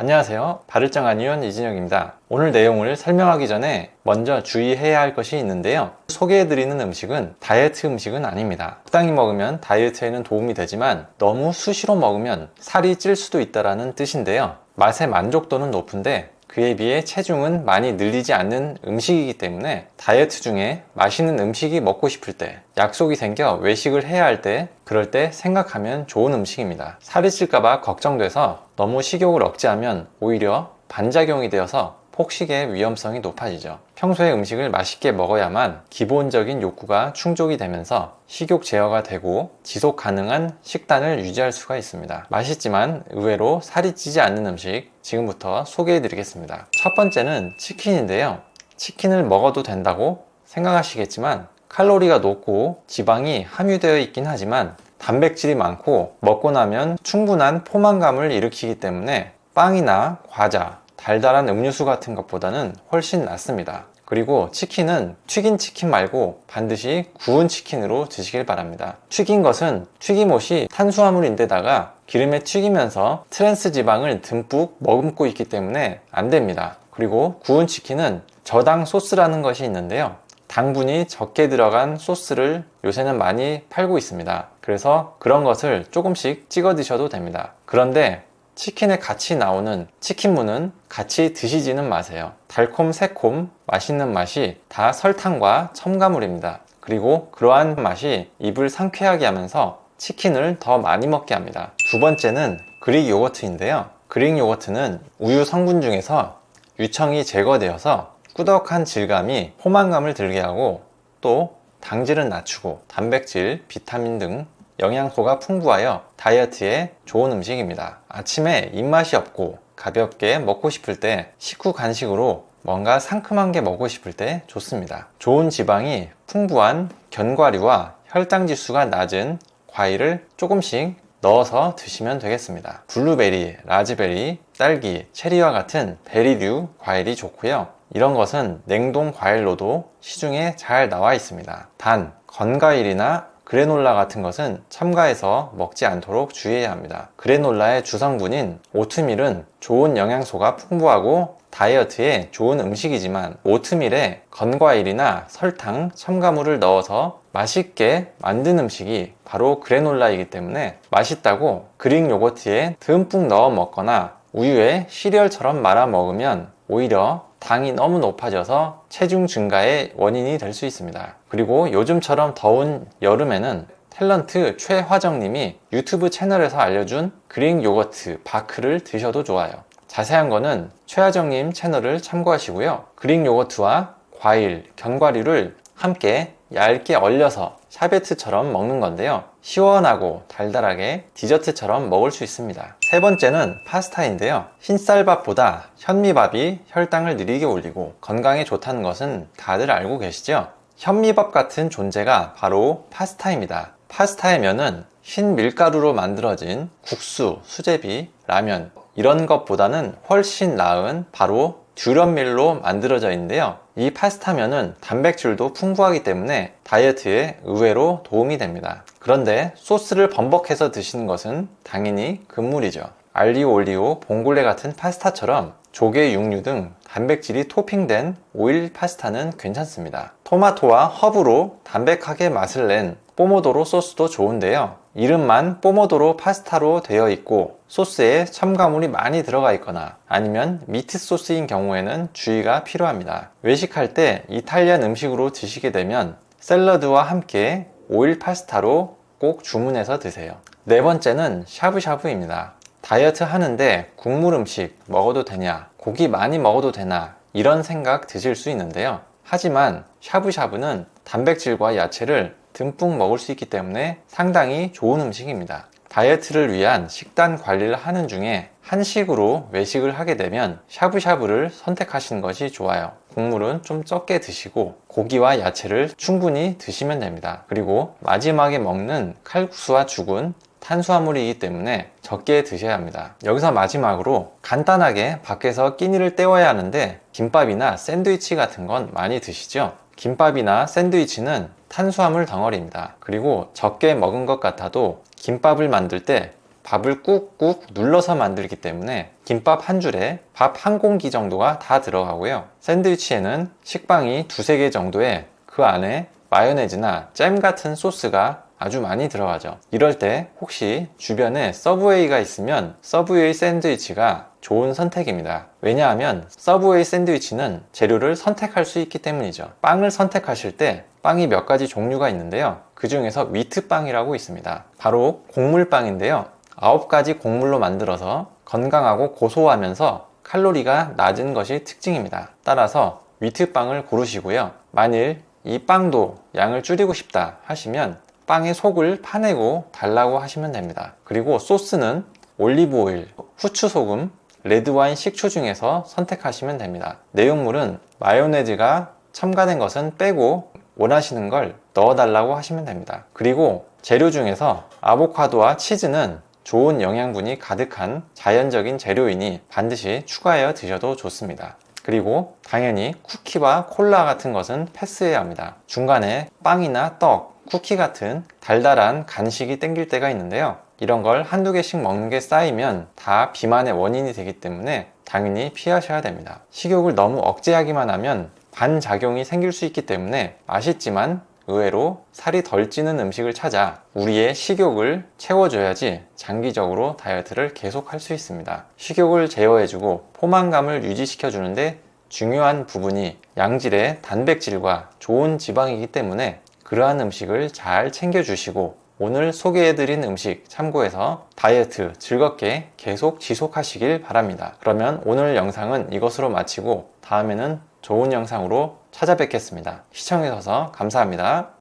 안녕하세요. 바를장한의원 이진혁입니다. 오늘 내용을 설명하기 전에 먼저 주의해야 할 것이 있는데요. 소개해드리는 음식은 다이어트 음식은 아닙니다. 적당히 먹으면 다이어트에는 도움이 되지만 너무 수시로 먹으면 살이 찔 수도 있다는 뜻인데요. 맛의 만족도는 높은데 그에 비해 체중은 많이 늘리지 않는 음식이기 때문에 다이어트 중에 맛있는 음식이 먹고 싶을 때, 약속이 생겨 외식을 해야 할 때, 그럴 때 생각하면 좋은 음식입니다. 살이 찔까봐 걱정돼서 너무 식욕을 억제하면 오히려 반작용이 되어서 폭식의 위험성이 높아지죠. 평소에 음식을 맛있게 먹어야만 기본적인 욕구가 충족이 되면서 식욕 제어가 되고 지속 가능한 식단을 유지할 수가 있습니다. 맛있지만 의외로 살이 찌지 않는 음식 지금부터 소개해 드리겠습니다. 첫 번째는 치킨인데요. 치킨을 먹어도 된다고 생각하시겠지만 칼로리가 높고 지방이 함유되어 있긴 하지만 단백질이 많고 먹고 나면 충분한 포만감을 일으키기 때문에 빵이나 과자, 달달한 음료수 같은 것보다는 훨씬 낫습니다. 그리고 치킨은 튀긴 치킨 말고 반드시 구운 치킨으로 드시길 바랍니다. 튀긴 것은 튀김옷이 탄수화물인데다가 기름에 튀기면서 트랜스 지방을 듬뿍 머금고 있기 때문에 안 됩니다. 그리고 구운 치킨은 저당 소스라는 것이 있는데요. 당분이 적게 들어간 소스를 요새는 많이 팔고 있습니다. 그래서 그런 것을 조금씩 찍어 드셔도 됩니다. 그런데 치킨에 같이 나오는 치킨무는 같이 드시지는 마세요. 달콤, 새콤, 맛있는 맛이 다 설탕과 첨가물입니다. 그리고 그러한 맛이 입을 상쾌하게 하면서 치킨을 더 많이 먹게 합니다. 두 번째는 그릭 요거트인데요. 그릭 요거트는 우유 성분 중에서 유청이 제거되어서 꾸덕한 질감이 포만감을 들게 하고 또 당질은 낮추고 단백질, 비타민 등 영양소가 풍부하여 다이어트에 좋은 음식입니다. 아침에 입맛이 없고 가볍게 먹고 싶을 때 식후 간식으로 뭔가 상큼한 게 먹고 싶을 때 좋습니다. 좋은 지방이 풍부한 견과류와 혈당 지수가 낮은 과일을 조금씩 넣어서 드시면 되겠습니다. 블루베리, 라즈베리, 딸기, 체리와 같은 베리류 과일이 좋고요. 이런 것은 냉동 과일로도 시중에 잘 나와 있습니다. 단, 건과일이나 그래놀라 같은 것은 첨가해서 먹지 않도록 주의해야 합니다. 그래놀라의 주성분인 오트밀은 좋은 영양소가 풍부하고 다이어트에 좋은 음식이지만 오트밀에 건과일이나 설탕, 첨가물을 넣어서 맛있게 만든 음식이 바로 그래놀라이기 때문에 맛있다고 그릭 요거트에 듬뿍 넣어 먹거나 우유에 시리얼처럼 말아 먹으면 오히려 당이 너무 높아져서 체중 증가의 원인이 될 수 있습니다. 그리고 요즘처럼 더운 여름에는 탤런트 최화정님이 유튜브 채널에서 알려준 그릭 요거트 바크를 드셔도 좋아요. 자세한 거는 최화정님 채널을 참고하시고요. 그릭 요거트와 과일, 견과류를 함께 얇게 얼려서 샤베트처럼 먹는 건데요. 시원하고 달달하게 디저트처럼 먹을 수 있습니다. 세 번째는 파스타인데요. 흰쌀밥보다 현미밥이 혈당을 느리게 올리고 건강에 좋다는 것은 다들 알고 계시죠? 현미밥 같은 존재가 바로 파스타입니다. 파스타의 면은 흰 밀가루로 만들어진 국수, 수제비, 라면 이런 것보다는 훨씬 나은 바로 듀럼밀로 만들어져 있는데요. 이 파스타면은 단백질도 풍부하기 때문에 다이어트에 의외로 도움이 됩니다. 그런데 소스를 범벅해서 드시는 것은 당연히 금물이죠. 알리오 올리오, 봉골레 같은 파스타처럼 조개, 육류 등 단백질이 토핑된 오일 파스타는 괜찮습니다. 토마토와 허브로 담백하게 맛을 낸 포모도로 소스도 좋은데요. 이름만 포모도로 파스타로 되어 있고 소스에 첨가물이 많이 들어가 있거나 아니면 미트 소스인 경우에는 주의가 필요합니다. 외식할 때 이탈리안 음식으로 드시게 되면 샐러드와 함께 오일 파스타로 꼭 주문해서 드세요. 네 번째는 샤브샤브입니다. 다이어트 하는데 국물 음식 먹어도 되냐, 고기 많이 먹어도 되나 이런 생각 드실 수 있는데요. 하지만 샤브샤브는 단백질과 야채를 듬뿍 먹을 수 있기 때문에 상당히 좋은 음식입니다. 다이어트를 위한 식단 관리를 하는 중에 한식으로 외식을 하게 되면 샤브샤브를 선택하시는 것이 좋아요. 국물은 좀 적게 드시고 고기와 야채를 충분히 드시면 됩니다. 그리고 마지막에 먹는 칼국수와 죽은 탄수화물이기 때문에 적게 드셔야 합니다. 여기서 마지막으로 간단하게 밖에서 끼니를 때워야 하는데 김밥이나 샌드위치 같은 건 많이 드시죠? 김밥이나 샌드위치는 탄수화물 덩어리입니다. 그리고 적게 먹은 것 같아도 김밥을 만들 때 밥을 꾹꾹 눌러서 만들기 때문에 김밥 한 줄에 밥 한 공기 정도가 다 들어가고요. 샌드위치에는 식빵이 두세 개 정도에 그 안에 마요네즈나 잼 같은 소스가 아주 많이 들어가죠. 이럴 때 혹시 주변에 서브웨이가 있으면 서브웨이 샌드위치가 좋은 선택입니다. 왜냐하면 서브웨이 샌드위치는 재료를 선택할 수 있기 때문이죠. 빵을 선택하실 때 빵이 몇 가지 종류가 있는데요. 그 중에서 위트빵이라고 있습니다. 바로 곡물빵인데요. 9가지 곡물로 만들어서 건강하고 고소하면서 칼로리가 낮은 것이 특징입니다. 따라서 위트빵을 고르시고요. 만일 이 빵도 양을 줄이고 싶다 하시면 빵의 속을 파내고 달라고 하시면 됩니다. 그리고 소스는 올리브 오일, 후추 소금, 레드와인 식초 중에서 선택하시면 됩니다. 내용물은 마요네즈가 첨가된 것은 빼고 원하시는 걸 넣어달라고 하시면 됩니다. 그리고 재료 중에서 아보카도와 치즈는 좋은 영양분이 가득한 자연적인 재료이니 반드시 추가하여 드셔도 좋습니다. 그리고 당연히 쿠키와 콜라 같은 것은 패스해야 합니다. 중간에 빵이나 떡, 쿠키 같은 달달한 간식이 땡길 때가 있는데요. 이런 걸 한두 개씩 먹는 게 쌓이면 다 비만의 원인이 되기 때문에 당연히 피하셔야 됩니다. 식욕을 너무 억제하기만 하면 반작용이 생길 수 있기 때문에 맛있지만 의외로 살이 덜 찌는 음식을 찾아 우리의 식욕을 채워줘야지 장기적으로 다이어트를 계속할 수 있습니다. 식욕을 제어해주고 포만감을 유지시켜주는데 중요한 부분이 양질의 단백질과 좋은 지방이기 때문에 그러한 음식을 잘 챙겨주시고 오늘 소개해드린 음식 참고해서 다이어트 즐겁게 계속 지속하시길 바랍니다. 그러면 오늘 영상은 이것으로 마치고 다음에는 좋은 영상으로 찾아뵙겠습니다. 시청해주셔서 감사합니다.